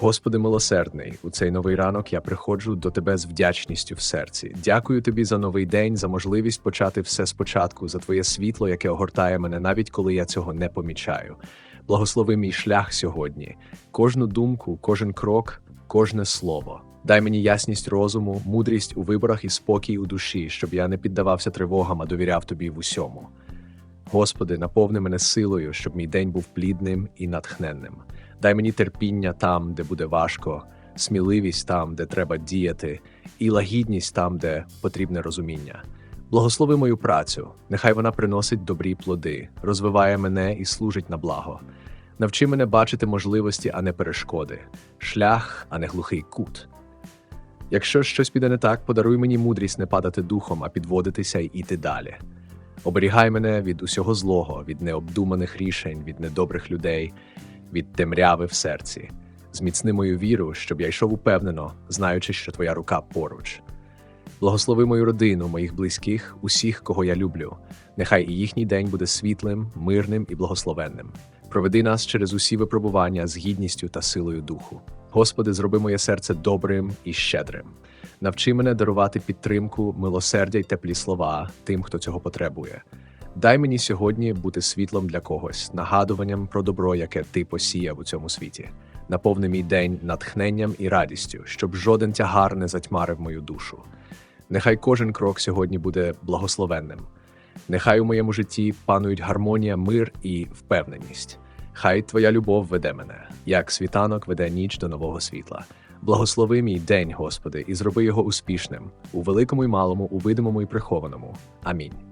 Господи милосердний, у цей новий ранок я приходжу до Тебе з вдячністю в серці. Дякую Тобі за новий день, за можливість почати все спочатку, за Твоє світло, яке огортає мене, навіть коли я цього не помічаю. Благослови мій шлях сьогодні, кожну думку, кожен крок, кожне слово. Дай мені ясність розуму, мудрість у виборах і спокій у душі, щоб я не піддавався тривогам, а довіряв Тобі в усьому. Господи, наповни мене силою, щоб мій день був плідним і натхненним. Дай мені терпіння там, де буде важко, сміливість там, де треба діяти, і лагідність там, де потрібне розуміння. Благослови мою працю, нехай вона приносить добрі плоди, розвиває мене і служить на благо. Навчи мене бачити можливості, а не перешкоди, шлях, а не глухий кут. Якщо щось піде не так, подаруй мені мудрість не падати духом, а підводитися і йти далі. Оберігай мене від усього злого, від необдуманих рішень, від недобрих людей, від темряви в серці. Зміцни мою віру, щоб я йшов упевнено, знаючи, що твоя рука поруч. Благослови мою родину, моїх близьких, усіх, кого я люблю. Нехай і їхній день буде світлим, мирним і благословенним. Проведи нас через усі випробування з гідністю та силою духу. Господи, зроби моє серце добрим і щедрим. Навчи мене дарувати підтримку, милосердя й теплі слова тим, хто цього потребує. Дай мені сьогодні бути світлом для когось, нагадуванням про добро, яке ти посіяв у цьому світі. Наповни мій день натхненням і радістю, щоб жоден тягар не затьмарив мою душу. Нехай кожен крок сьогодні буде благословенним. Нехай у моєму житті панують гармонія, мир і впевненість. Хай твоя любов веде мене, як світанок веде ніч до нового світла. Благослови мій день, Господи, і зроби його успішним у великому і малому, у видимому і прихованому. Амінь.